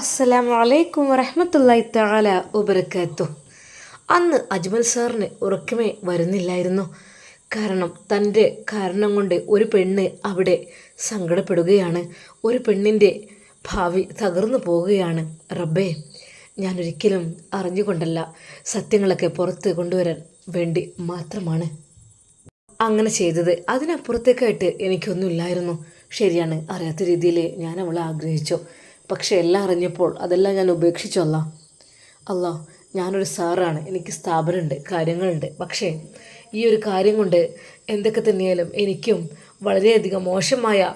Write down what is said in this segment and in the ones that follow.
അസ്സലാമു അലൈക്കും വറഹമത്തല്ലായി തആല ഉബർക്കാത്തു അന്ന് അജ്മൽ സാറിന് ഉറക്കമേ വരുന്നില്ലായിരുന്നു. കാരണം തന്റെ കാരണം കൊണ്ട് ഒരു പെണ്ണ് അവിടെ സങ്കടപ്പെടുകയാണ്. ഒരു പെണ്ണിന്റെ ഭാവി തകർന്നു പോവുകയാണ്. റബ്ബേ ഞാനൊരിക്കലും അറിഞ്ഞുകൊണ്ടല്ല സത്യങ്ങളൊക്കെ പുറത്ത് കൊണ്ടുവരാൻ വേണ്ടി മാത്രമാണ്. അങ്ങനെ ചെയ്തത്. അതിനപ്പുറത്തേക്കായിട്ട് എനിക്കൊന്നുമില്ലായിരുന്നു. ശരിയാണ് അറിയാത്ത രീതിയിൽ ഞാൻ അവളെ ആഗ്രഹിച്ചു. പക്ഷെ എല്ലാം അറിഞ്ഞപ്പോൾ അതെല്ലാം ഞാൻ ഉപേക്ഷിച്ചല്ല അല്ല ഞാനൊരു സാറാണ്. എനിക്ക് സ്ഥാപനമുണ്ട് കാര്യങ്ങളുണ്ട്. പക്ഷേ ഈ ഒരു കാര്യം കൊണ്ട് എന്തൊക്കെ തന്നെയാലും എനിക്കും വളരെയധികം മോശമായ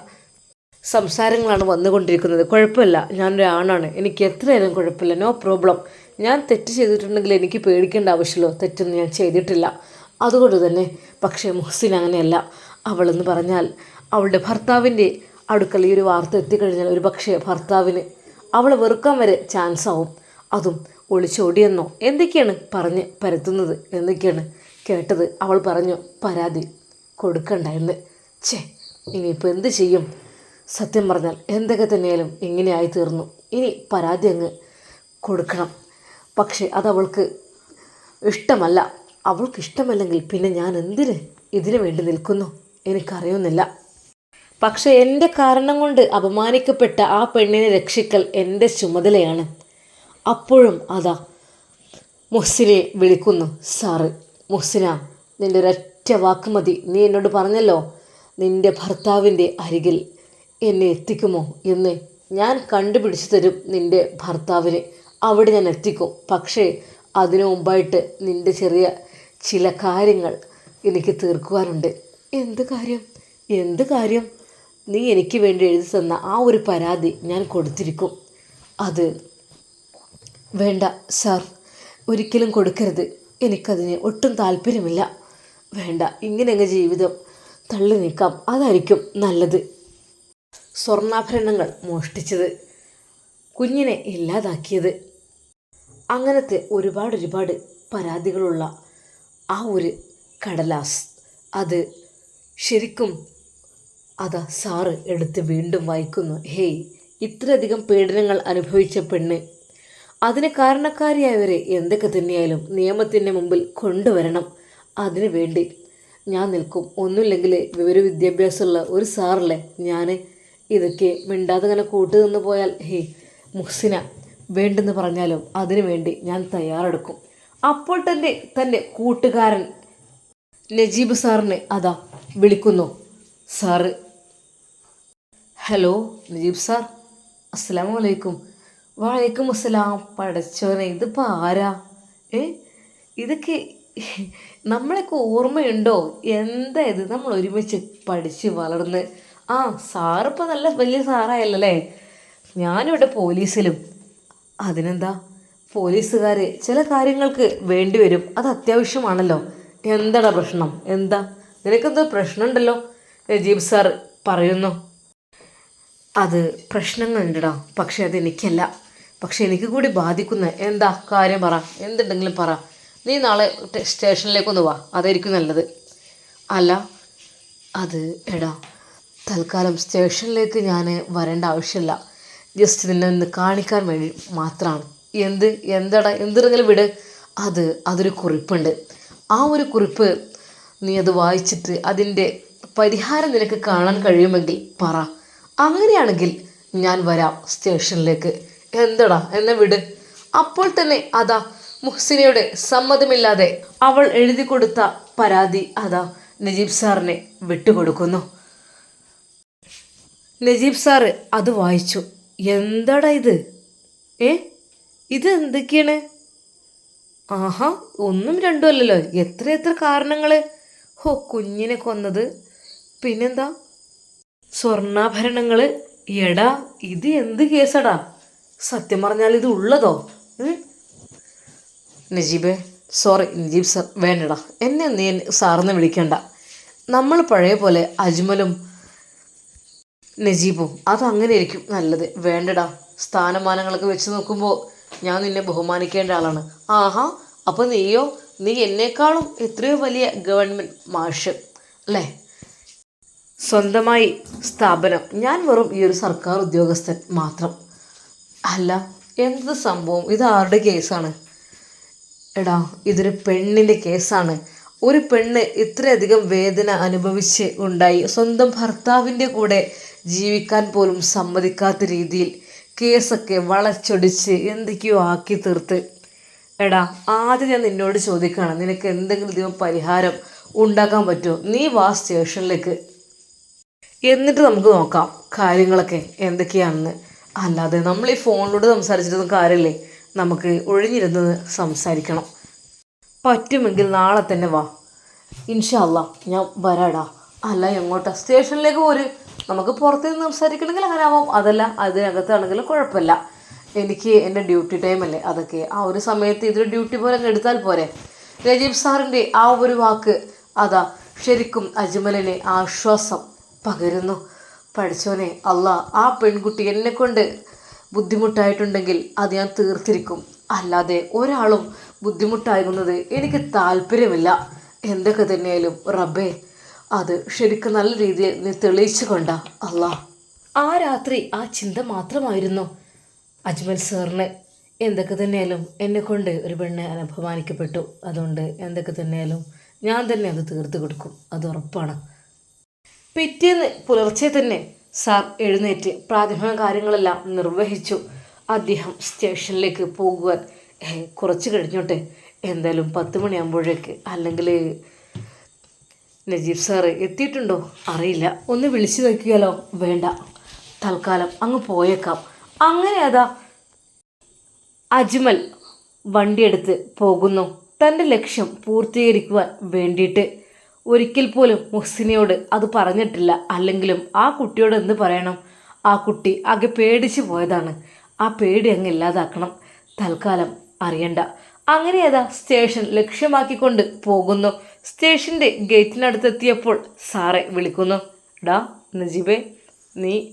സംസാരങ്ങളാണ് വന്നുകൊണ്ടിരിക്കുന്നത്. കുഴപ്പമില്ല. ഞാനൊരു ആണാണ്. എനിക്ക് എത്രയായാലും കുഴപ്പമില്ല. No problem. ഞാൻ തെറ്റ് ചെയ്തിട്ടുണ്ടെങ്കിൽ എനിക്ക് പേടിക്കേണ്ട ആവശ്യമില്ല. തെറ്റൊന്നും ഞാൻ ചെയ്തിട്ടില്ല. അതുകൊണ്ട് തന്നെ പക്ഷേ മുഹസിൻ അങ്ങനെയല്ല. അവളെന്ന് പറഞ്ഞാൽ അവളുടെ ഭർത്താവിന്റെ അടുക്കൽ ഈ ഒരു വാർത്ത എത്തിക്കഴിഞ്ഞാൽ ഒരു പക്ഷേ ഭർത്താവിന് അവളെ വെറുക്കാൻ വരെ ചാൻസ് ആവും. അതും ഒളിച്ചോടിയെന്നോ എന്തൊക്കെയാണ് പറഞ്ഞ് പരത്തുന്നത് എന്തൊക്കെയാണ് കേട്ടത്. അവൾ പറഞ്ഞു പരാതി കൊടുക്കണ്ട എന്ന് ഛേ ഇനിയിപ്പോൾ എന്ത് ചെയ്യും? സത്യം പറഞ്ഞാൽ എന്തൊക്കെ തന്നെയാലും ഇങ്ങനെയായി തീർന്നു ഇനി പരാതി അങ്ങ് കൊടുക്കണം. പക്ഷേ അതവൾക്ക് ഇഷ്ടമല്ല. അവൾക്ക് ഇഷ്ടമല്ലെങ്കിൽ പിന്നെ ഞാൻ എന്തിന് ഇതിനു വേണ്ടി നിൽക്കുന്നു? എനിക്കറിയുന്നില്ല. പക്ഷെ എന്റെ കാരണം കൊണ്ട് അപമാനിക്കപ്പെട്ട ആ പെണ്ണിനെ രക്ഷിക്കൽ എന്റെ ചുമതലയാണ്. അപ്പോഴും അതാ മുഹ്സിനെ വിളിക്കുന്നു. സാറ് മുഹ്സിന നിന്റെ ഒരൊറ്റ വാക്ക് മതി. നീ എന്നോട് പറഞ്ഞല്ലോ നിന്റെ ഭർത്താവിന്റെ അരികിൽ എന്നെ എത്തിക്കുമോ എന്ന്. ഞാൻ കണ്ടുപിടിച്ചു തരും നിന്റെ ഭർത്താവിനെ. അവിടെ ഞാൻ എത്തിക്കും. പക്ഷേ അതിനു മുമ്പായിട്ട് നിന്റെ ചെറിയ ചില കാര്യങ്ങൾ എനിക്ക് തീർക്കുവാനുണ്ട്. എന്ത് കാര്യം? എന്ത് കാര്യം? നീ എനിക്ക് വേണ്ടി എഴുതി തന്ന ആ ഒരു പരാതി ഞാൻ കൊടുത്തിരിക്കും. അത് വേണ്ട സാർ. ഒരിക്കലും കൊടുക്കരുത്. എനിക്കതിന് ഒട്ടും താല്പര്യമില്ല. വേണ്ട ഇങ്ങനെ അങ്ങ് ജീവിതം തള്ളി നീക്കാം. അതായിരിക്കും നല്ലത്. സ്വർണാഭരണങ്ങൾ മോഷ്ടിച്ചത്. കുഞ്ഞിനെ ഇല്ലാതാക്കിയത്. അങ്ങനത്തെ ഒരുപാട് ഒരുപാട് പരാതികളുള്ള ആ ഒരു കടലാസ്. അത് ശരിക്കും അതാ സാറ് എടുത്ത് വീണ്ടും വായിക്കുന്നു. ഹേയ് ഇത്രയധികം പീഡനങ്ങൾ അനുഭവിച്ച പെണ്ണ്. അതിന് കാരണക്കാരിയായവരെ എന്തൊക്കെ തന്നെയായാലും നിയമത്തിന്റെ മുമ്പിൽ കൊണ്ടുവരണം. അതിനു വേണ്ടി ഞാൻ നിൽക്കും. ഒന്നുമില്ലെങ്കിൽ വിവര വിദ്യാഭ്യാസമുള്ള ഒരു സാറല്ലേ ഞാൻ ഇതൊക്കെ മിണ്ടാതെ ഇങ്ങനെ കൂട്ടു നിന്ന് പോയാൽ ഹേ മുഹ്സിന വേണ്ടെന്ന് പറഞ്ഞാലും അതിനു വേണ്ടി ഞാൻ തയ്യാറെടുക്കും. അപ്പോൾ തന്നെ തന്റെ കൂട്ടുകാരൻ നജീബ് സാറിനെ അതാ വിളിക്കുന്നു. Sir hello Najeeb sir. അസ്സലാമു അലൈക്കും വലൈക്കും അസ്സലാം പടച്ചോനെ ഇതിപ്പോൾ ആരാ? ഏ? ഇതൊക്കെ നമ്മളൊക്കെ ഓർമ്മയുണ്ടോ? എന്താ ഇത്? നമ്മൾ ഒരുമിച്ച് പഠിച്ച് വളർന്ന്. ആ സാറിപ്പോൾ നല്ല വലിയ സാറായല്ലേ ഞാനിവിടെ പോലീസിലും. അതിനെന്താ? പോലീസുകാർ ചില കാര്യങ്ങൾക്ക് വേണ്ടി വരും. അത് അത്യാവശ്യമാണല്ലോ. എന്താടാ പ്രശ്നം? എന്താ? നിനക്കെന്തോ പ്രശ്നമുണ്ടല്ലോ? നജീബ് സാർ പറയുന്നു. അത് പ്രശ്നങ്ങളുണ്ടടാ. പക്ഷേ അത് എനിക്കല്ല പക്ഷെ എനിക്ക് കൂടി ബാധിക്കുന്ന. എന്താ കാര്യം പറ. എന്തുണ്ടെങ്കിലും പറ. നീ നാളെ സ്റ്റേഷനിലേക്കൊന്ന് വാ. അതായിരിക്കും നല്ലത്. അല്ല അത് എടാ തൽക്കാലം സ്റ്റേഷനിലേക്ക് ഞാൻ വരേണ്ട ആവശ്യമില്ല. ജസ്റ്റ് നിന്നെ ഒന്ന് കാണിക്കാൻ വേണ്ടി മാത്രമാണ്. എന്ത്? എന്താടാ? എന്തിനെങ്കിലും വിട്. അത് അതൊരു കുറിപ്പുണ്ട്. ആ ഒരു കുറിപ്പ് നീ അത് വായിച്ചിട്ട് അതിന്റെ പരിഹാരം നിനക്ക് കാണാൻ കഴിയുമെങ്കിൽ പറ. അങ്ങനെയാണെങ്കിൽ ഞാൻ വരാം സ്റ്റേഷനിലേക്ക്. എന്തടാ? എന്നെ വിട്. അപ്പോൾ തന്നെ അതാ മുഹ്സിനയുടെ സമ്മതമില്ലാതെ അവൾ എഴുതി കൊടുത്ത പരാതി അതാ നജീബ് സാറിനെ വിട്ടുകൊടുക്കുന്നു. നജീബ് സാറ് അത് വായിച്ചു. എന്താടാ ഇത്? ഏ? ഇത് എന്തൊക്കെയാണ്? ആഹാ ഒന്നും രണ്ടുമല്ലല്ലോ. എത്ര എത്ര കാരണങ്ങൾ ഹോ കുഞ്ഞിനെ കൊന്നത്. പിന്നെന്താ? സ്വർണാഭരണങ്ങൾ എടാ ഇത് എന്ത് കേസടാ? സത്യം പറഞ്ഞാൽ ഇത് ഉള്ളതോ? നജീബ് സോറി നജീബ് സർ വേണ്ടടാ. എന്നെ നീ സാറിന്ന് വിളിക്കണ്ട. നമ്മൾ പഴയ പോലെ അജ്മലും നജീബും അതങ്ങനെ ആയിരിക്കും നല്ലത്. വേണ്ടടാ. സ്ഥാനമാനങ്ങളൊക്കെ വെച്ച് നോക്കുമ്പോൾ ഞാൻ നിന്നെ ബഹുമാനിക്കേണ്ട ആളാണ്. ആഹാ അപ്പോൾ നീയോ? നീ എന്നേക്കാളും എത്രയോ വലിയ ഗവൺമെന്റ് മാഷ് അല്ലേ? സ്വന്തമായി സ്ഥാപനം. ഞാൻ വെറും ഈ ഒരു സർക്കാർ ഉദ്യോഗസ്ഥൻ മാത്രം. അല്ല എന്ത് സംഭവം? ഇത് ആരുടെ കേസാണ്? എടാ ഇതൊരു പെണ്ണിന്റെ കേസാണ്. ഒരു പെണ്ണ് ഇത്രയധികം വേദന അനുഭവിച്ച് ഉണ്ടായി. സ്വന്തം ഭർത്താവിന്റെ കൂടെ ജീവിക്കാൻ പോലും സമ്മതിക്കാത്ത രീതിയിൽ കേസൊക്കെ വളച്ചൊടിച്ച് എന്തൊക്കെയോ ആക്കി തീർത്ത്. എടാ ആദ്യം ഞാൻ നിന്നോട് ചോദിക്കുകയാണ് നിനക്ക് എന്തെങ്കിലും ഇതിന് പരിഹാരം ഉണ്ടാക്കാൻ പറ്റുമോ? നീ വാ സ്റ്റേഷനിലേക്ക്. എന്നിട്ട് നമുക്ക് നോക്കാം കാര്യങ്ങളൊക്കെ എന്തൊക്കെയാണെന്ന്. അല്ലാതെ നമ്മൾ ഈ ഫോണിലൂടെ സംസാരിച്ചിട്ടൊന്നും കാര്യമില്ലേ? നമുക്ക് ഒഴിഞ്ഞിരുന്നത് സംസാരിക്കണം. പറ്റുമെങ്കിൽ നാളെ തന്നെ വാ. ഇൻഷല്ല ഞാൻ വരാടാ. അല്ല എങ്ങോട്ടാ? സ്റ്റേഷനിലേക്ക് പോര്. നമുക്ക് പുറത്ത് നിന്ന് സംസാരിക്കണമെങ്കിൽ അങ്ങനെ ആവാം. അതല്ല അതിനകത്താണെങ്കിലും കുഴപ്പമില്ല. എനിക്ക് എന്റെ ഡ്യൂട്ടി ടൈം അല്ലേ? അതൊക്കെ ആ ഒരു സമയത്ത് ഇതൊരു ഡ്യൂട്ടി പോലെ അങ്ങ് എടുത്താൽ പോരെ. രജീബ് സാറിന്റെ ആ ഒരു വാക്ക് അതാ ശരിക്കും അജ്മലിനെ ആശ്വാസം പകരുന്നു. പഠിച്ചോനെ അല്ല ആ പെൺകുട്ടി എന്നെ കൊണ്ട് ബുദ്ധിമുട്ടായിട്ടുണ്ടെങ്കിൽ അത് ഞാൻ തീർത്തിരിക്കും. അല്ലാതെ ഒരാളും ബുദ്ധിമുട്ടാകുന്നത് എനിക്ക് താല്പര്യമില്ല. എന്തൊക്കെ തന്നെയായാലും റബ്ബേ അത് ശരിക്കും നല്ല രീതിയിൽ നീ തെളിയിച്ചു കൊണ്ട അല്ല ആ രാത്രി ആ ചിന്ത മാത്രമായിരുന്നു. അജ്മൽ സാറിന് എന്തൊക്കെ തന്നെയാലും എന്നെ കൊണ്ട് ഒരു പെണ്ണ് അപമാനിക്കപ്പെട്ടു. അതുകൊണ്ട് എന്തൊക്കെ തന്നെയാലും ഞാൻ തന്നെ അത് തീർത്ത് കൊടുക്കും. അത് ഉറപ്പാണ്. പിറ്റേന്ന് പുലർച്ചെ തന്നെ സാർ എഴുന്നേറ്റ് പ്രാഥമിക കാര്യങ്ങളെല്ലാം നിർവഹിച്ചു. അദ്ദേഹം സ്റ്റേഷനിലേക്ക് പോകുവാൻ കുറച്ച് കഴിഞ്ഞോട്ടെ. എന്തായാലും പത്ത് മണിയാകുമ്പോഴേക്ക് അല്ലെങ്കിൽ നജീബ് സാറ് എത്തിയിട്ടുണ്ടോ? അറിയില്ല. ഒന്ന് വിളിച്ചു നോക്കിയാലോ? വേണ്ട. തൽക്കാലം അങ്ങ് പോയേക്കാം. അങ്ങനെ അതാ അജ്മൽ വണ്ടിയെടുത്ത് പോകുന്നു. തന്റെ ലക്ഷ്യം പൂർത്തീകരിക്കുവാൻ വേണ്ടിയിട്ട് ഒരിക്കൽ പോലും മുഹ്സിനയോട് അത് പറഞ്ഞിട്ടില്ല. അല്ലെങ്കിലും ആ കുട്ടിയോട് എന്ത് പറയണം? ആ കുട്ടി ആകെ പേടിച്ചു പോയതാണ്. ആ പേടി അങ്ങ് ഇല്ലാതാക്കണം. തൽക്കാലം അറിയണ്ട. അങ്ങനെ ഏതാ സ്റ്റേഷൻ ലക്ഷ്യമാക്കിക്കൊണ്ട് പോകുന്നു. സ്റ്റേഷന്റെ ഗേറ്റിനടുത്തെത്തിയപ്പോൾ സാറെ വിളിക്കുന്നു. ഡാ നജീബേ നീ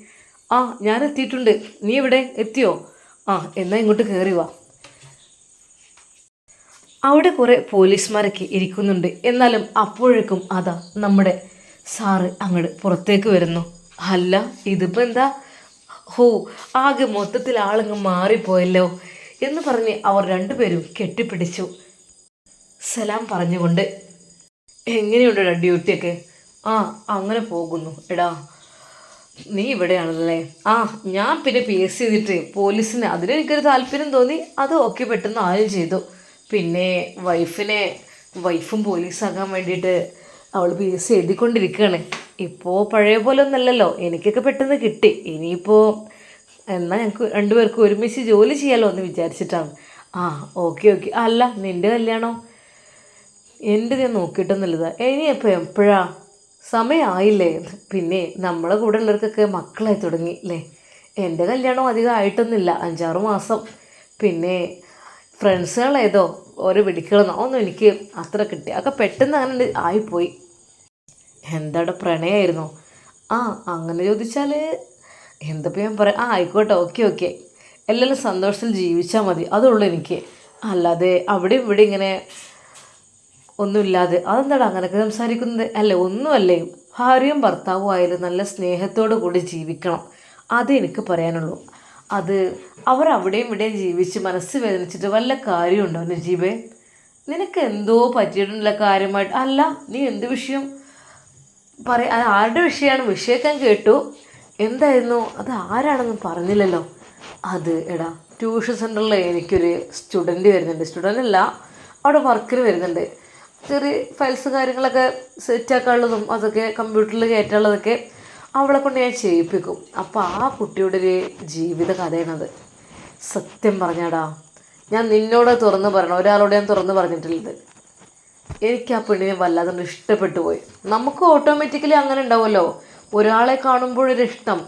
ആ ഞാൻ എത്തിയിട്ടുണ്ട്. നീ എവിടെ? എത്തിയോ? ആ എന്നാൽ ഇങ്ങോട്ട് കയറി വാ. അവിടെ കുറേ പോലീസുമാരൊക്കെ ഇരിക്കുന്നുണ്ട്. എന്നാലും അപ്പോഴേക്കും അതാ നമ്മുടെ സാറ് അങ്ങോട്ട് പുറത്തേക്ക് വരുന്നു. അല്ല ഇതിപ്പോൾ എന്താ? ഹോ ആകെ മൊത്തത്തിൽ ആളങ്ങ് മാറിപ്പോയല്ലോ എന്ന് പറഞ്ഞ് അവർ രണ്ടുപേരും കെട്ടിപ്പിടിച്ചു. സലാം പറഞ്ഞുകൊണ്ട് എങ്ങനെയുണ്ടെടാ ഡ്യൂട്ടിയൊക്കെ? ആ അങ്ങനെ പോകുന്നു. എടാ നീ ഇവിടെയാണല്ലേ? ആ ഞാൻ പിന്നെ പി എസ് ചെയ്തിട്ട് പോലീസിന് അതിലെനിക്കൊരു താല്പര്യം തോന്നി. അത് ഓക്കെ പെട്ടെന്ന് ആരും ചെയ്തു. പിന്നെ വൈഫിനെ വൈഫും പോലീസാകാൻ വേണ്ടിയിട്ട് അവൾ പി എസ് സി എഴുതിക്കൊണ്ടിരിക്കുകയാണ് ഇപ്പോൾ പഴയ പോലെ ഒന്നല്ലല്ലോ എനിക്കൊക്കെ പെട്ടെന്ന് കിട്ടി. ഇനിയിപ്പോൾ എന്നാൽ ഞങ്ങൾക്ക് രണ്ടുപേർക്കും ഒരുമിച്ച് ജോലി ചെയ്യാമല്ലോ എന്ന് വിചാരിച്ചിട്ടാണ്. ആ ഓക്കെ ഓക്കെ അല്ല നിന്റെ കല്യാണം? എന്റെ ഞാൻ നോക്കിയിട്ടൊന്നുമില്ലത്. ഇനിയിപ്പോൾ എപ്പോഴാ? സമയമായില്ലേ പിന്നെ നമ്മളെ കൂടെ ഉള്ളവർക്കൊക്കെ മക്കളായി തുടങ്ങി അല്ലേ എന്റെ കല്യാണം അധികം ആയിട്ടൊന്നുമില്ല. അഞ്ചാറ് മാസം. പിന്നെ ഫ്രണ്ട്സുകളേതോ ഓരോ വെടിക്കണമെന്നോ ഒന്നും എനിക്ക് അത്ര കിട്ടി അതൊക്കെ പെട്ടെന്ന് അങ്ങനെ ആയിപ്പോയി. എന്താടെ പ്രണയമായിരുന്നു ആ അങ്ങനെ ചോദിച്ചാൽ എന്തപ്പോൾ ഞാൻ പറയാം? ആ ആയിക്കോട്ടെ ഓക്കെ ഓക്കെ. എല്ലാവരും സന്തോഷത്തിൽ ജീവിച്ചാൽ മതി. അതുള്ളൂ എനിക്ക്. അല്ലാതെ അവിടെ ഇവിടെ ഇങ്ങനെ ഒന്നുമില്ലാതെ. അതെന്താടാ അങ്ങനെയൊക്കെ സംസാരിക്കുന്നത്? അല്ലേ ഒന്നുമല്ലേ. ഭാര്യയും ഭർത്താവും ആയാലും നല്ല സ്നേഹത്തോടു കൂടി ജീവിക്കണം. അതേ എനിക്ക് പറയാനുള്ളൂ. അത് അവർ അവിടെയും ഇവിടെയും ജീവിച്ച് മനസ്സ് വേദനിച്ചിട്ട് വല്ല കാര്യമുണ്ടോ നജീബേ? നിനക്ക് എന്തോ പറ്റിയിട്ടുള്ള കാര്യമായിട്ട്. അല്ല നീ എന്ത് വിഷയം പറ അത് ആരുടെ വിഷയമാണ്? വിഷയക്കാൻ കേട്ടു. എന്തായിരുന്നു? അത് ആരാണെന്ന് പറഞ്ഞില്ലല്ലോ. അത് എടാ ട്യൂഷൻ സെന്ററിൽ എനിക്കൊരു സ്റ്റുഡന്റ് വരുന്നുണ്ട്. സ്റ്റുഡന്റ് അല്ല അവിടെ വർക്കിന് വരുന്നുണ്ട്. ചെറിയ ഫയൽസ് കാര്യങ്ങളൊക്കെ സെറ്റാക്കാനുള്ളതും അതൊക്കെ കമ്പ്യൂട്ടറിൽ കയറ്റാനുള്ളതൊക്കെ അവളെ കൊണ്ട് ഞാൻ ചെയ്യിപ്പിക്കും. അപ്പോൾ ആ കുട്ടിയുടെ ഒരു ജീവിത കഥയാണത്. സത്യം പറഞ്ഞാടാ ഞാൻ നിന്നോട് തുറന്ന് പറയണം. ഒരാളോട് ഞാൻ തുറന്ന് പറഞ്ഞിട്ടില്ലത്. എനിക്ക് ആ പെണ്ണിനെ വല്ലാതെ ഇഷ്ടപ്പെട്ടു പോയി. നമുക്ക് ഓട്ടോമാറ്റിക്കലി അങ്ങനെ ഉണ്ടാവുമല്ലോ. ഒരാളെ കാണുമ്പോഴൊരു ഇഷ്ടം.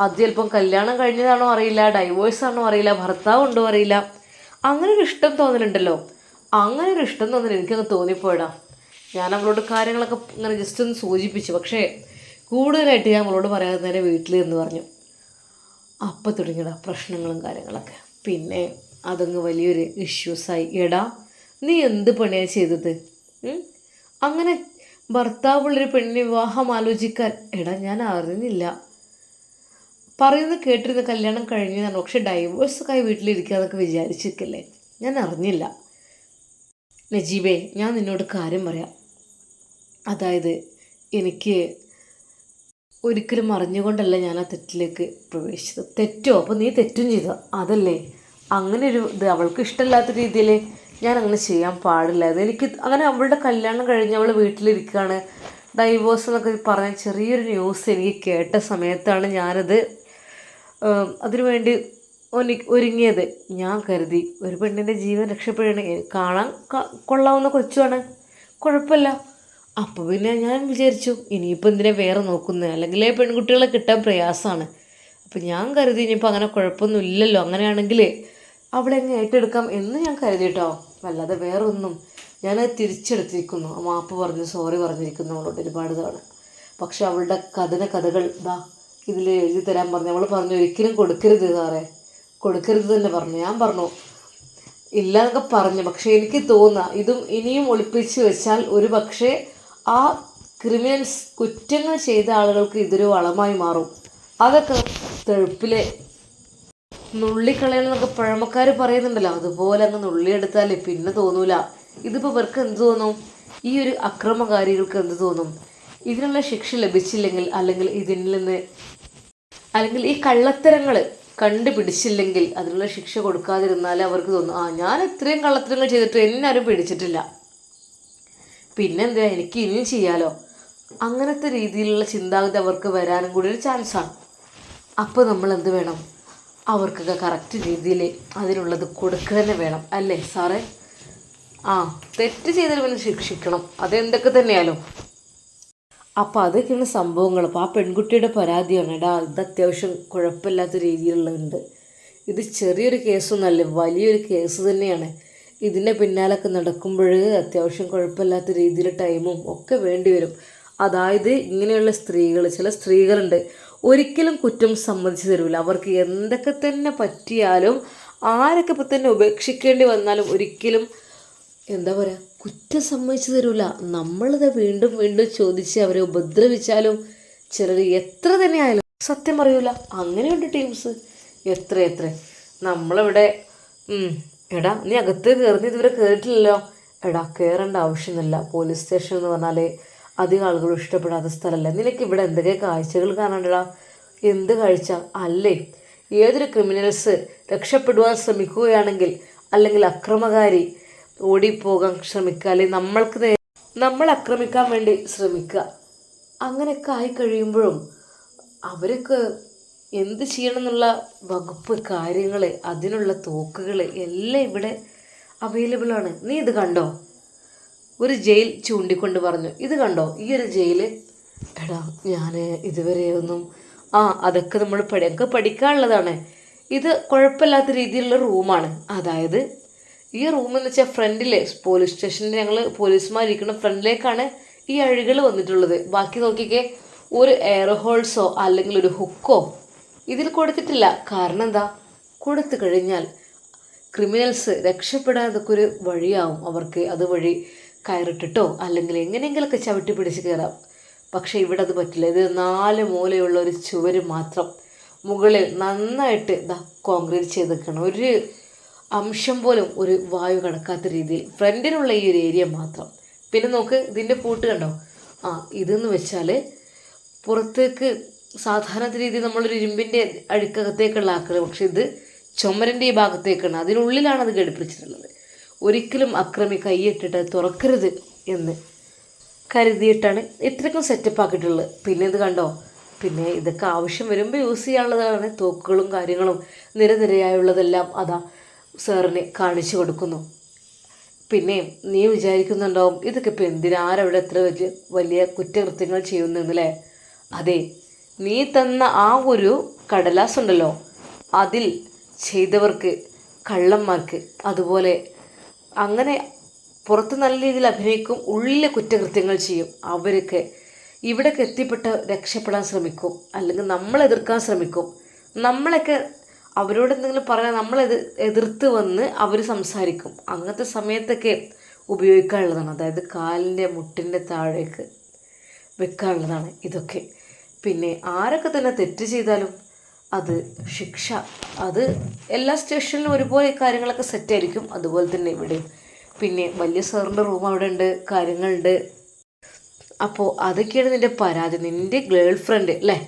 അത് ചിലപ്പം കല്യാണം കഴിഞ്ഞതാണോ അറിയില്ല ഡൈവോഴ്സ് ആണോ അറിയില്ല ഭർത്താവ് ഉണ്ടോ അറിയില്ല. അങ്ങനെ ഒരു ഇഷ്ടം തോന്നലുണ്ടല്ലോ. അങ്ങനെ ഒരു ഇഷ്ടം തോന്നൽ എനിക്കങ്ങ് തോന്നിപ്പോയടാ. ഞാൻ അവളോട് കാര്യങ്ങളൊക്കെ ഇങ്ങനെ ജസ്റ്റ് ഒന്ന് സൂചിപ്പിച്ചു. പക്ഷേ കൂടുതലായിട്ട് ഞാൻ അവളോട് പറയാതെ നേരെ വീട്ടിലിരുന്ന് പറഞ്ഞു. അപ്പം തുടങ്ങിയട പ്രശ്നങ്ങളും കാര്യങ്ങളൊക്കെ. പിന്നെ അതങ്ങ് വലിയൊരു ഇഷ്യൂസായി എടാ നീ എന്ത് പണിയാണ് ചെയ്തത്? അങ്ങനെ ഭർത്താവുള്ളൊരു പെണ്ണിനെ വിവാഹം ആലോചിക്കാൻ. എടാ ഞാൻ അറിഞ്ഞില്ല. പറയുന്നത് കേട്ടിരുന്ന കല്യാണം കഴിഞ്ഞതാണ് പക്ഷെ ഡൈവേഴ്സൊക്കെ വീട്ടിലിരിക്കാന്നൊക്കെ വിചാരിച്ചിരിക്കല്ലേ? ഞാൻ അറിഞ്ഞില്ല. നജീബേ ഞാൻ നിന്നോട് കാര്യം പറയാം. അതായത് എനിക്ക് ഒരിക്കലും അറിഞ്ഞുകൊണ്ടല്ല ഞാൻ ആ തെറ്റിലേക്ക് പ്രവേശിച്ചത്. തെറ്റോ? അപ്പോൾ നീ തെറ്റും ചെയ്തു? അതല്ലേ. അങ്ങനെ ഒരു ഇത് അവൾക്ക് ഇഷ്ടമില്ലാത്ത രീതിയിൽ ഞാൻ അങ്ങനെ ചെയ്യാൻ പാടില്ല. എനിക്ക് അങ്ങനെ അവളുടെ കല്യാണം കഴിഞ്ഞ് അവൾ വീട്ടിലിരിക്കുകയാണ്. ഡൈവോഴ്സ് എന്നൊക്കെ പറഞ്ഞ ചെറിയൊരു ന്യൂസ് എനിക്ക് കേട്ട സമയത്താണ് ഞാനത് അതിനുവേണ്ടി ഒനി ഒരുങ്ങിയത്. ഞാൻ കരുതി ഒരു പെണ്ണിന്റെ ജീവൻ രക്ഷപ്പെടണേ കാണാൻ കൊള്ളാവുന്ന കൊച്ചുമാണ് കുഴപ്പമില്ല. അപ്പോൾ പിന്നെ ഞാൻ വിചാരിച്ചു ഇനിയിപ്പോൾ എന്തിനാ വേറെ നോക്കുന്നത് അല്ലെങ്കിൽ പെൺകുട്ടികളെ കിട്ടാൻ പ്രയാസമാണ് അപ്പം ഞാൻ കരുതി ഇനിയിപ്പോൾ അങ്ങനെ കുഴപ്പമൊന്നും ഇല്ലല്ലോ അങ്ങനെയാണെങ്കിൽ അവളെ അങ്ങ് ഏറ്റെടുക്കാം എന്ന് ഞാൻ കരുതി കേട്ടോ അല്ലാതെ വേറെ ഒന്നും ഞാനത് തിരിച്ചെടുത്തിരിക്കുന്നു. ആ മാപ്പ് പറഞ്ഞ് സോറി പറഞ്ഞിരിക്കുന്നു അവളോട് ഒരുപാട് തവണ. പക്ഷെ അവളുടെ കഥന കഥകൾ ഇതാ ഇതിൽ എഴുതി തരാൻ പറഞ്ഞു അവൾ പറഞ്ഞു ഒരിക്കലും കൊടുക്കരുത് സാറേ. കൊടുക്കരുത് തന്നെ പറഞ്ഞു. ഞാൻ പറഞ്ഞു ഇല്ല എന്നൊക്കെ പറഞ്ഞു. പക്ഷേ എനിക്ക് തോന്നുക ഇതും ഇനിയും ഒളിപ്പിച്ച് വെച്ചാൽ ഒരു പക്ഷേ ആ ക്രിമിനൽസ് കുറ്റങ്ങൾ ചെയ്ത ആളുകൾക്ക് ഇതൊരു വളമായി മാറും. അതൊക്കെ തെഴുപ്പിലെ നുള്ളിക്കളയണമെന്നൊക്കെ പഴമക്കാർ പറയുന്നുണ്ടല്ലോ. അതുപോലെ അങ്ങ് നുള്ളിയെടുത്താലേ പിന്നെ തോന്നൂല. ഇതിപ്പോൾ ഇവർക്ക് എന്ത് തോന്നും? ഈ ഒരു അക്രമകാരികൾക്ക് എന്ത് തോന്നും? ഇതിനുള്ള ശിക്ഷ ലഭിച്ചില്ലെങ്കിൽ അല്ലെങ്കിൽ ഇതിൽ നിന്ന് അല്ലെങ്കിൽ ഈ കള്ളത്തരങ്ങൾ കണ്ടുപിടിച്ചില്ലെങ്കിൽ അതിനുള്ള ശിക്ഷ കൊടുക്കാതിരുന്നാൽ അവർക്ക് തോന്നും. ആ ഞാൻ ഇത്രയും കള്ളത്തരങ്ങൾ ചെയ്തിട്ട് എന്നെ ആരും പിടിച്ചിട്ടില്ല. പിന്നെന്താ എനിക്ക് ഇനിയും ചെയ്യാലോ? അങ്ങനത്തെ രീതിയിലുള്ള ചിന്താഗതി അവർക്ക് വരാനും കൂടി ഒരു ചാൻസാണ് അപ്പോൾ നമ്മൾ എന്ത് വേണം? അവർക്കൊക്കെ കറക്റ്റ് രീതിയിൽ അതിനുള്ളത് കൊടുക്കുക തന്നെ വേണം അല്ലേ സാറേ? ആ തെറ്റ് ചെയ്തതിന് പിന്നെ ശിക്ഷിക്കണം. അതെന്തൊക്കെ തന്നെയാലോ. അപ്പോൾ അതൊക്കെയാണ് സംഭവങ്ങൾ. അപ്പോൾ ആ പെൺകുട്ടിയുടെ പരാതിയാണ്. എടാ ഇത് അത്യാവശ്യം കുഴപ്പമില്ലാത്ത രീതിയിലുള്ളതുണ്ട്. ഇത് ചെറിയൊരു കേസൊന്നുമല്ല വലിയൊരു കേസ് തന്നെയാണ്. ഇതിന്റെ പിന്നാലൊക്കെ നടക്കുമ്പോൾ അത്യാവശ്യം കുഴപ്പമില്ലാത്ത രീതിയിൽ ടൈമും ഒക്കെ വേണ്ടി വരും. അതായത് ഇങ്ങനെയുള്ള സ്ത്രീകൾ ചില സ്ത്രീകളുണ്ട്. ഒരിക്കലും കുറ്റം സമ്മതിച്ചു തരില്ല അവർക്ക് എന്തൊക്കെ തന്നെ പറ്റിയാലും ആരൊക്കെ ഇപ്പം തന്നെ ഉപേക്ഷിക്കേണ്ടി വന്നാലും ഒരിക്കലും എന്താ പറയുക കുറ്റം സമ്മതിച്ചു തരില്ല നമ്മളിത് വീണ്ടും വീണ്ടും ചോദിച്ച് അവരെ ഉപദ്രവിച്ചാലും ചിലർ എത്ര തന്നെ ആയാലും സത്യം പറയൂല. അങ്ങനെയുണ്ട് ടീംസ്. എത്ര എത്ര നമ്മളിവിടെ എടാ നീ അകത്ത് കയറുന്ന ഇതുവരെ കയറിയിട്ടില്ലല്ലോ എടാ കയറേണ്ട ആവശ്യമൊന്നുമില്ല. പോലീസ് സ്റ്റേഷൻ എന്ന് പറഞ്ഞാൽ അധികം ആളുകളും ഇഷ്ടപ്പെടാത്ത സ്ഥലമല്ല? നിനക്ക് ഇവിടെ എന്തൊക്കെ കാഴ്ചകൾ കാണണ്ടടാ എന്ത് കാഴ്ച? അല്ലേ? ഏതൊരു ക്രിമിനൽസ് രക്ഷപ്പെടുവാൻ ശ്രമിക്കുകയാണെങ്കിൽ അല്ലെങ്കിൽ അക്രമകാരി ഓടിപ്പോകാൻ ശ്രമിക്കുക അല്ലെങ്കിൽ നമ്മൾക്ക് നമ്മൾ ആക്രമിക്കാൻ വേണ്ടി ശ്രമിക്കുക അങ്ങനെയൊക്കെ ആയി കഴിയുമ്പോഴും അവരൊക്കെ എന്ത് ചെയ്യണം എന്നുള്ള വകുപ്പ് കാര്യങ്ങൾ അതിനുള്ള തോക്കുകൾ എല്ലാം ഇവിടെ അവൈലബിൾ ആണ്. നീ ഇത് കണ്ടോ? ഒരു ജയിൽ ചൂണ്ടിക്കൊണ്ട് പറഞ്ഞു. ഇത് കണ്ടോ? ഈ ഒരു ജയിൽ എടാ ഞാൻ ഇതുവരെ ഒന്നും ആ അതൊക്കെ നമ്മൾ പഠി ഒക്കെ പഠിക്കാനുള്ളതാണ്. ഇത് കുഴപ്പമില്ലാത്ത രീതിയിലുള്ള റൂമാണ് അതായത് ഈ റൂം എന്ന് വെച്ചാൽ ഫ്രണ്ടിൽ പോലീസ് സ്റ്റേഷനിൽ ഞങ്ങൾ പോലീസുമാരിക്കുന്ന ഫ്രണ്ടിലേക്കാണ് ഈ അഴികൾ വന്നിട്ടുള്ളത്. ബാക്കി നോക്കിക്കേ ഒരു എയർ ഹോൾസോ അല്ലെങ്കിൽ ഒരു ഹുക്കോ ഇതിൽ കൊടുത്തിട്ടില്ല. കാരണം എന്താ? കൊടുത്തു കഴിഞ്ഞാൽ ക്രിമിനൽസ് രക്ഷപ്പെടാതൊക്കെ ഒരു വഴിയാവും അവർക്ക് അതുവഴി കയറിട്ടിട്ടോ അല്ലെങ്കിൽ എങ്ങനെയെങ്കിലൊക്കെ ചവിട്ടി പിടിച്ച് കയറാം. പക്ഷേ ഇവിടെ അത് പറ്റില്ല. ഇത് നാല് മൂലയുള്ള ഒരു ചുവര് മാത്രം മുകളിൽ നന്നായിട്ട് ഇതാ കോൺക്രീറ്റ് ചെയ്തേക്കണം. ഒരു അംശം പോലും ഒരു വായു കടക്കാത്ത രീതിയിൽ ഫ്രണ്ടിനുള്ള ഈ ഒരു ഏരിയ മാത്രം. പിന്നെ നോക്ക് ഇതിന്റെ പൂട്ട് കണ്ടോ? ആ ഇതെന്ന് വെച്ചാൽ പുറത്തേക്ക് സാധാരണ രീതിയിൽ നമ്മളൊരു ഇരുമ്പിന്റെ അഴുക്കകത്തേക്കുള്ള ആക്കൾ പക്ഷേ ഇത് ചുമരന്റെ ഈ ഭാഗത്തേക്കാണ്. അതിനുള്ളിലാണ് അത് ഘടിപ്പിച്ചിട്ടുള്ളത്. ഒരിക്കലും അക്രമി കൈയിട്ടിട്ട് തുറക്കരുത് എന്ന് കരുതിയിട്ടാണ് ഇത്രയ്ക്കും സെറ്റപ്പ് ആക്കിയിട്ടുള്ളത്. പിന്നെ ഇത് കണ്ടോ? പിന്നെ ഇതൊക്കെ ആവശ്യം വരുമ്പോൾ യൂസ് ചെയ്യാനുള്ളതാണ്. തോക്കുകളും കാര്യങ്ങളും നിരനിരയായുള്ളതെല്ലാം അതാ സാറിന് കാണിച്ചു കൊടുക്കുന്നു. പിന്നെ നീ വിചാരിക്കുന്നുണ്ടാവും ഇതൊക്കെ ഇപ്പം എന്തിനാരവിടെ എത്ര വലിയ വലിയ കുറ്റകൃത്യങ്ങൾ ചെയ്യുന്നല്ലേ അതെ നീ തന്ന ആ ഒരു കടലാസ് ഉണ്ടല്ലോ അതിൽ ചെയ്തവർക്ക് കള്ളന്മാർക്ക് അതുപോലെ അങ്ങനെ പുറത്ത് നല്ല രീതിയിൽ അഭിനയിക്കും ഉള്ളിലെ കുറ്റകൃത്യങ്ങൾ ചെയ്യും. അവരൊക്കെ ഇവിടേക്ക് എത്തിപ്പെട്ട് രക്ഷപ്പെടാൻ ശ്രമിക്കും അല്ലെങ്കിൽ നമ്മൾ എതിർക്കാൻ ശ്രമിക്കും. നമ്മളൊക്കെ അവരോട് എന്തെങ്കിലും പറയാൻ നമ്മൾ എതിർ എതിർത്ത് വന്ന് അവർ സംസാരിക്കും. അങ്ങനത്തെ സമയത്തൊക്കെ ഉപയോഗിക്കാനുള്ളതാണ്. അതായത് കാലിന്റെ മുട്ടിന്റെ താഴേക്ക് വെക്കാനുള്ളതാണ് ഇതൊക്കെ. പിന്നെ ആരൊക്കെ തന്നെ തെറ്റ് ചെയ്താലും അത് ശിക്ഷ. അത് എല്ലാ സ്റ്റേഷനിലും ഒരുപോലെ കാര്യങ്ങളൊക്കെ സെറ്റായിരിക്കും അതുപോലെ തന്നെ ഇവിടെ പിന്നെ വലിയ സാറിന്റെ റൂം അവിടെ ഉണ്ട് കാര്യങ്ങളുണ്ട്. അപ്പോൾ അതൊക്കെയാണ് നിന്റെ പരാതി. നിന്റെ ഗേൾ ഫ്രണ്ട് അല്ലേ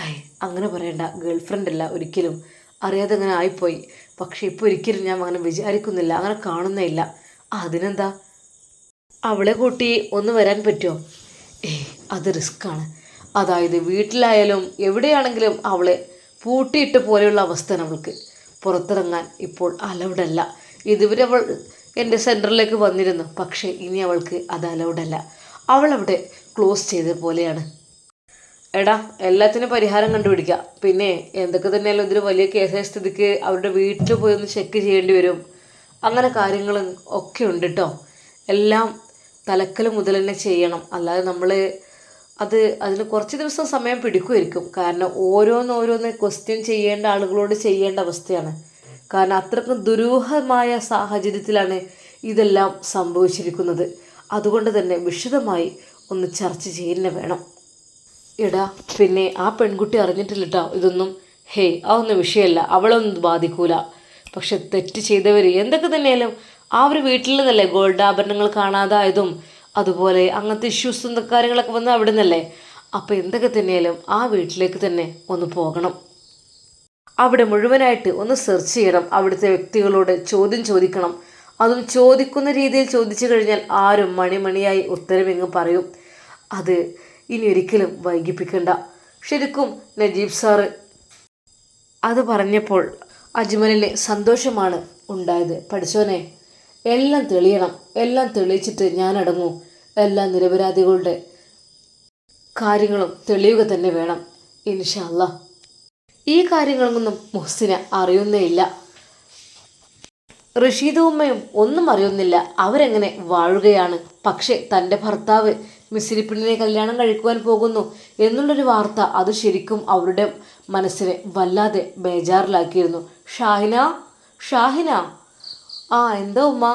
ഐ അങ്ങനെ പറയണ്ട. ഗേൾ ഫ്രണ്ട് അല്ല ഒരിക്കലും. അറിയാതെ അങ്ങനെ ആയിപ്പോയി. പക്ഷേ ഇപ്പോൾ ഒരിക്കലും ഞാൻ അങ്ങനെ വിചാരിക്കുന്നില്ല. അങ്ങനെ കാണുന്നില്ല അതിനെന്താ? അവളെ കൂട്ടി ഒന്ന് വരാൻ പറ്റുമോ? ഏയ് അത് റിസ്ക്കാണ് അതായത് വീട്ടിലായാലും എവിടെയാണെങ്കിലും അവളെ പൂട്ടിയിട്ട് പോലെയുള്ള അവസ്ഥയാണ് അവൾക്ക്. പുറത്തിറങ്ങാൻ ഇപ്പോൾ അലൗഡല്ല. ഇതുവരെ അവൾ എന്റെ സെന്ററിലേക്ക് വന്നിരുന്നു. പക്ഷേ ഇനി അവൾക്ക് അത് അലൗഡല്ല. അവൾ അവിടെ ക്ലോസ് ചെയ്ത പോലെയാണ്. എടാ എല്ലാത്തിനും പരിഹാരം കണ്ടുപിടിക്കുക പിന്നെ എന്തൊക്കെ തന്നെയാലും ഇതൊരു വലിയ കേസായ സ്ഥിതിക്ക് അവരുടെ വീട്ടിൽ പോയി ഒന്ന് ചെക്ക് ചെയ്യേണ്ടി വരും. അങ്ങനെ കാര്യങ്ങളും ഒക്കെ ഉണ്ട് കേട്ടോ എല്ലാം തലക്കൽ മുതൽ തന്നെ ചെയ്യണം. അല്ലാതെ നമ്മൾ അത് അതിന് കുറച്ച് ദിവസം സമയം പിടിക്കുമായിരിക്കും. കാരണം ഓരോന്നോരോന്ന് ഓരോന്ന് ക്വസ്റ്റ്യൻ ചെയ്യേണ്ട ആളുകളോട് ചെയ്യേണ്ട അവസ്ഥയാണ്. കാരണം അത്രക്കും ദുരൂഹമായ സാഹചര്യത്തിലാണ് ഇതെല്ലാം സംഭവിച്ചിരിക്കുന്നത്. അതുകൊണ്ട് തന്നെ വിശദമായി ഒന്ന് ചർച്ച ചെയ്യുന്ന വേണം. എടാ പിന്നെ ആ പെൺകുട്ടി അറിഞ്ഞിട്ടില്ല കേട്ടോ ഇതൊന്നും ഹേയ് അതൊന്നും വിഷയമല്ല. അവളൊന്നും ബാധിക്കൂല. പക്ഷെ തെറ്റ് ചെയ്തവർ എന്തൊക്കെ തന്നെയാലും ആ ഒരു വീട്ടിൽ നിന്നല്ലേ ഗോൾഡ് ആഭരണങ്ങൾ കാണാതായതും അതുപോലെ അങ്ങനത്തെ ഇഷ്യൂസും കാര്യങ്ങളൊക്കെ വന്ന് അവിടെ നിന്നല്ലേ അപ്പോൾ എന്തൊക്കെ തന്നെയാലും ആ വീട്ടിലേക്ക് തന്നെ ഒന്ന് പോകണം. അവിടെ മുഴുവനായിട്ട് ഒന്ന് സെർച്ച് ചെയ്യണം. അവിടുത്തെ വ്യക്തികളോട് ചോദ്യം ചോദിക്കണം. അതും ചോദിക്കുന്ന രീതിയിൽ ചോദിച്ചു കഴിഞ്ഞാൽ ആരും മണിമണിയായി ഉത്തരമെങ്ങും പറയും. അത് ഇനി ഒരിക്കലും വൈകിപ്പിക്കണ്ട. ശരിക്കും നജീബ് സാറ് അത് പറഞ്ഞപ്പോൾ അജ്മലിന് സന്തോഷമാണ് ഉണ്ടായത്. പഠിച്ചോനെ എല്ലാം തെളിയണം എല്ലാം തെളിയിച്ചിട്ട് ഞാൻ അടങ്ങൂ. എല്ലാ നിരപരാധികളുടെ കാര്യങ്ങളും തെളിയുക തന്നെ വേണം ഇൻഷല്ല ഈ കാര്യങ്ങളൊന്നും മുഹസിന അറിയുന്നേയില്ല റഷീദും ഉമ്മയും ഒന്നും അറിയുന്നില്ല. അവരെങ്ങനെ വാഴുകയാണ്? പക്ഷേ തന്റെ ഭർത്താവ് മിസ്സിരിപ്പിണ്ണിനെ കല്യാണം കഴിക്കുവാൻ പോകുന്നു എന്നുള്ളൊരു വാർത്ത അത് ശരിക്കും അവരുടെ മനസ്സിനെ വല്ലാതെ ബേജാറിലാക്കിയിരുന്നു. ഷാഹിന? ഷാഹിന? ആ എന്താ ഉമ്മ?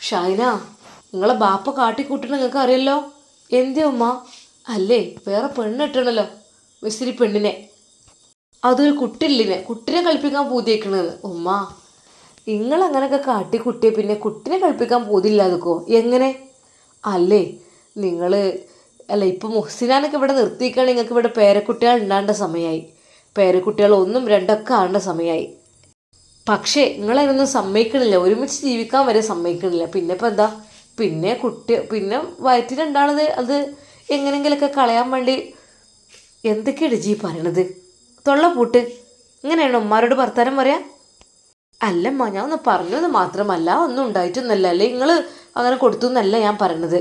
ഷൈന നിങ്ങളെ ബാപ്പ കാട്ടിക്കൂട്ടണ നിങ്ങൾക്ക് അറിയല്ലോ? എന്തേ ഉമ്മ? അല്ലേ വേറെ പെണ്ണിട്ടണല്ലോ മിസിരി പെണ്ണിനെ. അതൊരു കുട്ടില്ലിനെ കുട്ടിനെ കളിപ്പിക്കാൻ പൂതിയേക്കണത്. ഉമ്മ നിങ്ങൾ കാട്ടി കാട്ടിക്കുട്ടിയെ പിന്നെ കുട്ടിനെ കളിപ്പിക്കാൻ പൂതിയില്ലാതെക്കോ? എങ്ങനെ? അല്ലേ നിങ്ങൾ അല്ല ഇപ്പം മുഹ്സിനാനൊക്കെ ഇവിടെ നിർത്തിയിക്കുകയാണെങ്കിൽ നിങ്ങൾക്ക് ഇവിടെ പേരക്കുട്ടികൾ ഉണ്ടാകേണ്ട സമയമായി. പേരക്കുട്ടികൾ ഒന്നും രണ്ടൊക്കെ ആകേണ്ട സമയമായി. പക്ഷേ നിങ്ങളതിനൊന്നും സമ്മതിക്കണില്ല. ഒരുമിച്ച് ജീവിക്കാൻ വരെ സമ്മതിക്കണില്ല. പിന്നെ ഇപ്പം എന്താ? പിന്നെ കുട്ടി പിന്നെ വയറ്റിലുണ്ടാണത് അത് എങ്ങനെയെങ്കിലൊക്കെ കളയാൻ വേണ്ടി എന്തൊക്കെയാണ് ജി പറയണത്? തൊള്ള പൂട്ട്. ഇങ്ങനെയാണോ ഉമ്മാരോട് വർത്താനം പറയാം? അല്ലമ്മ ഞാൻ ഒന്ന് പറഞ്ഞത് മാത്രമല്ല ഒന്നും ഉണ്ടായിട്ടൊന്നല്ല അല്ലേ നിങ്ങൾ അങ്ങനെ കൊടുത്തു എന്നല്ല ഞാൻ പറയണത്.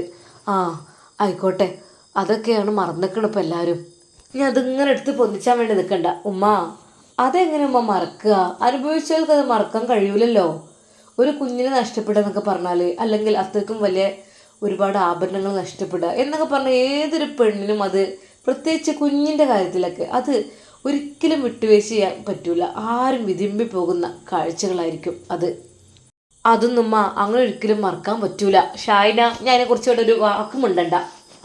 ആ ആയിക്കോട്ടെ. അതൊക്കെയാണ് മറന്നിക്കണം ഇപ്പം എല്ലാവരും ഞാൻ അതിങ്ങനെ എടുത്ത് പൊന്നിച്ചാൻ വേണ്ടി നിൽക്കണ്ട ഉമ്മ. അതെങ്ങനെ ഉമ്മ മറക്കുക? അനുഭവിച്ചവർക്ക് അത് മറക്കാൻ കഴിയൂലല്ലോ. ഒരു കുഞ്ഞിനെ നഷ്ടപ്പെടുക എന്നൊക്കെ പറഞ്ഞാൽ അല്ലെങ്കിൽ അത്രക്കും വലിയ ഒരുപാട് ആഭരണങ്ങൾ നഷ്ടപ്പെടുക എന്നൊക്കെ പറഞ്ഞാൽ ഏതൊരു പെണ്ണിനും അത് പ്രത്യേകിച്ച് കുഞ്ഞിന്റെ കാര്യത്തിലൊക്കെ അത് ഒരിക്കലും വിട്ടുവീഴ്ച ചെയ്യാൻ പറ്റൂല. ആരും വിതിമ്പി പോകുന്ന കാഴ്ചകളായിരിക്കും അത്. അതൊന്നും അങ്ങനെ ഒരിക്കലും മറക്കാൻ പറ്റൂല. ഷായിന ഞാൻ അതിനെക്കുറിച്ച് ഇവിടെ ഒരു വാക്കും ഉണ്ടണ്ട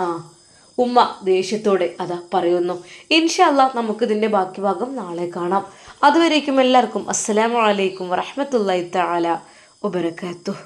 ആ. ഉമ്മ ദേഷ്യത്തോടെ അതാ പറയുന്നു. ഇൻഷല്ല നമുക്കിതിന്റെ ബാക്കി ഭാഗം നാളെ കാണാം. അതുവരേക്കും എല്ലാവർക്കും അസ്സലാമു അലൈക്കും വറഹമത്തല്ലാ തആല വബറകാതുഹു